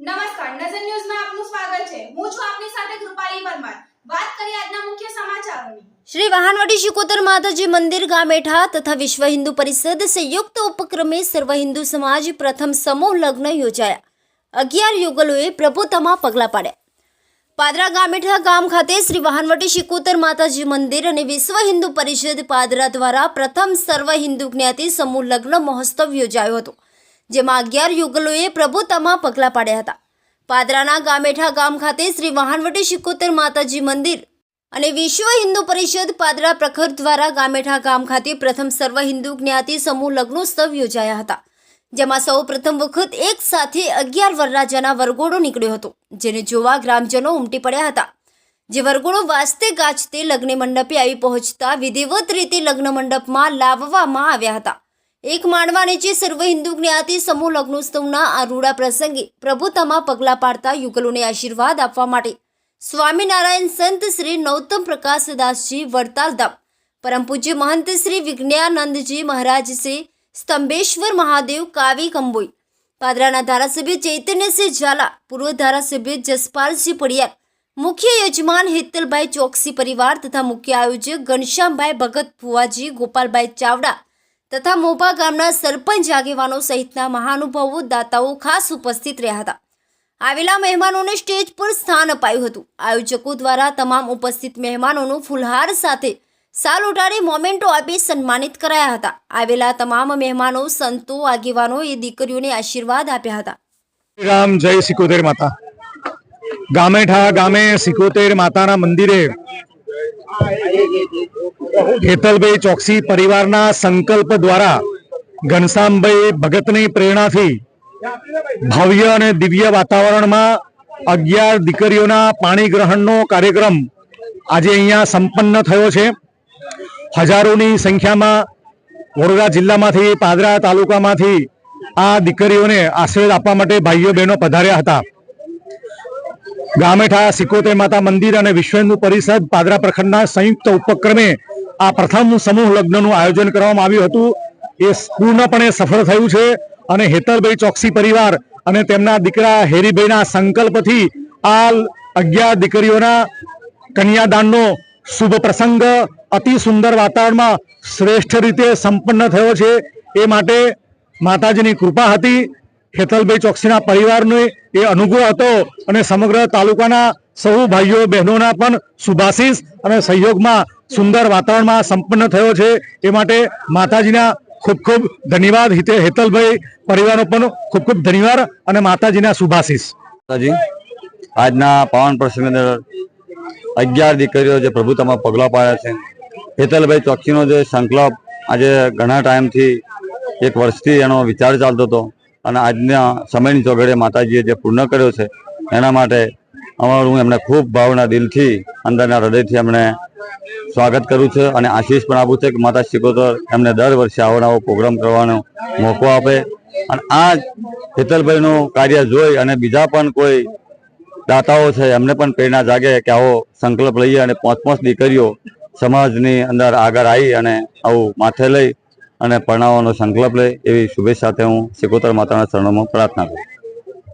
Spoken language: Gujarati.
નમસ્કાર, નજર ન્યૂઝમાં આપનું સ્વાગત છે. હું છું આપની સાથે કૃપાલી પરમાર. વાત કરીએ આજના મુખ્ય સમાચારોની. શ્રી વાહનવટી શિકોતર માતાજી મંદિર ગામેઠા તથા વિશ્વ હિન્દુ પરિષદ સંયુક્ત ઉપક્રમે સર્વ હિન્દુ સમાજ પ્રથમ સમૂહ લગ્ન યોજાયા. અગિયાર યુગલોએ પ્રભુતામાં પગલાં પાડ્યા. પાદરા ગામેઠા ગામ ખાતે શ્રી વાહનવટી શિકોતર માતાજી મંદિર અને વિશ્વ હિન્દુ પરિષદ પાદરા દ્વારા પ્રથમ સર્વ હિન્દુ જ્ઞાતિ સમૂહ લગ્ન મહોત્સવ યોજાયો હતો. જેમાં અગિયાર યુગલોએ પ્રભુતામાં પગલાં પાડ્યા હતા. પાદરાના ગામેઠા ગામ ખાતે શ્રી વાહનવટી શિકોતર માતાજી મંદિર અને વિશ્વ હિન્દુ પરિષદ પાદરા પ્રખર દ્વારા ગામેઠા ગામ ખાતે પ્રથમ સર્વ હિન્દુ જ્ઞાતિ સમૂહ લગ્નોત્સવ યોજાયા હતા, જેમાં સૌ પ્રથમ વખત એક સાથે અગિયાર વરરાજાના વરઘોડો નીકળ્યો હતો, જેને જોવા ગ્રામજનો ઉમટી પડ્યા હતા. જે વરઘોડો વાસ્તે ગાજતે લગ્ન મંડપે આવી પહોંચતા વિધિવત રીતે લગ્ન મંડપમાં લાવવામાં આવ્યા હતા. એક માંડવા નીચે સર્વ હિન્દુ જ્ઞાતિ સમૂહ લગ્નોત્સવના આ રૂડા પ્રસંગે પ્રભુતામાં પગલાં પાડતા યુગલોને આશીર્વાદ આપવા માટે સ્વામિનારાયણ સંત શ્રી નૌતમ પ્રકાશદાસજી વડતાલધામ, પરમ પૂજ્ય મહંત શ્રી વિજ્ઞાનંદજી મહારાજ શ્રી સ્તંભેશ્વર મહાદેવ કાવી કંબોઈ, પાદરાના ધારાસભ્ય ચૈતન્યસિંહ ઝાલા, પૂર્વ ધારાસભ્ય જસપાલસિંહ પડિયાર, મુખ્ય યજમાન હેતલભાઈ ચોકસી પરિવાર તથા મુખ્ય આયોજક ઘનશ્યામભાઈ ભગત ભુવાજી, ગોપાલભાઈ ચાવડા તથા મોભા ગામના સરપંચ આગેવાનો સહિતના મહાનુભાવો, દાતાઓ ખાસ ઉપસ્થિત રહ્યા હતા. આવેલા મહેમાનોને સ્ટેજ પર સ્થાન અપાયું હતું. આયોજકો દ્વારા તમામ ઉપસ્થિત મહેમાનોનું ફુલહાર સાથે સાલ ઉઠાડી મોમેન્ટો આપી સન્માનિત કરાયા હતા. આવેલા તમામ મહેમાનો, સંતો, આગેવાનો એ દીકરીઓને આશીર્વાદ આપ્યા હતા. રામ, જય સિકોતેર માતા. ગામેઠા ગામે સિકોતેર માતાના મંદિરે હેતલભાઈ ચોકસી પરિવારના સંકલ્પ દ્વારા ઘનશ્યામભાઈ ભગતની પ્રેરણાથી ભવ્ય અને દિવ્ય વાતાવરણમાં અગિયાર દીકરીઓના પાણી ગ્રહણનો કાર્યક્રમ આજે અહીંયા સંપન્ન થયો છે. હજારોની સંખ્યામાં વડોદરા જિલ્લામાંથી, પાદરા તાલુકામાંથી આ દીકરીઓને આશીર્વાદ આપવા માટે ભાઈઓ બહેનો પધાર્યા હતા. ગામેઠા સિકોતેર માતા મંદિર અને વિશ્વ હિન્દુ પરિષદ પાદરા પ્રખંડના સંયુક્ત ઉપક્રમે આ પ્રથમ સમૂહ લગ્નનું આયોજન કરવામાં આવ્યું હતું. એ પૂર્ણપણે સફળ થયું છે અને હેતલભાઈ ચોકસી પરિવાર અને તેમના દીકરા હેરીભાઈના સંકલ્પથી આ અગિયાર દીકરીઓના કન્યાદાનનો શુભ પ્રસંગ અતિ સુંદર વાતાવરણમાં શ્રેષ્ઠ રીતે સંપન્ન થયો છે. એ માટે માતાજીની કૃપા હતી. હેતલભાઈ ચોકસીના પરિવારનો એ અનુગ્રહ હતો અને સમગ્ર તાલુકાના સૌ ભાઈઓ બહેનોના પણ શુભાશીષ અને સહયોગમાં સુંદર વાતાવરણમાં સંપન્ન થયો છે. એ માટે માતાજીના ખૂબ ખૂબ ધન્યવાદ. હિતે હેતલભાઈ પરિવારનો પણ ખૂબ ખૂબ ધન્યવાદ અને માતાજીના શુભાશીષ. માતાજી, આજના પાવન પ્રસંગની અગિયાર દીકરીઓ જે પ્રભુતામાં પગલાં પાડ્યા છે. હેતલભાઈ ચોકસીનો જે સંકલ્પ આજે ઘણા ટાઈમથી એક વર્ષથી એનો વિચાર ચાલતો હતો અને આજના સમયની ચોઘડે માતાજીએ જે પૂર્ણ કર્યો છે, એના માટે અમારું એમને ખૂબ ભાવના દિલથી, અંદરના હૃદયથી એમણે સ્વાગત કરું છું અને આશીષ પણ આપું છે કે માતા શિકોતર એમને દર વર્ષે આવો પ્રોગ્રામ કરવાનો મોકો આપે. અને આ હેતલભાઈનું કાર્ય જોઈ અને બીજા પણ કોઈ દાતાઓ છે, એમને પણ પ્રેરણા જાગે કે આવો સંકલ્પ લઈએ અને પાંચ પાંચ દીકરીઓ સમાજની અંદર આગળ આવી અને આવું માથે લઈ અને પરણાવવાનો સંકલ્પ લે એવી શુભેચ્છા સાથે હું શિકોતર માતાના ચરણોમાં પ્રાર્થના કરું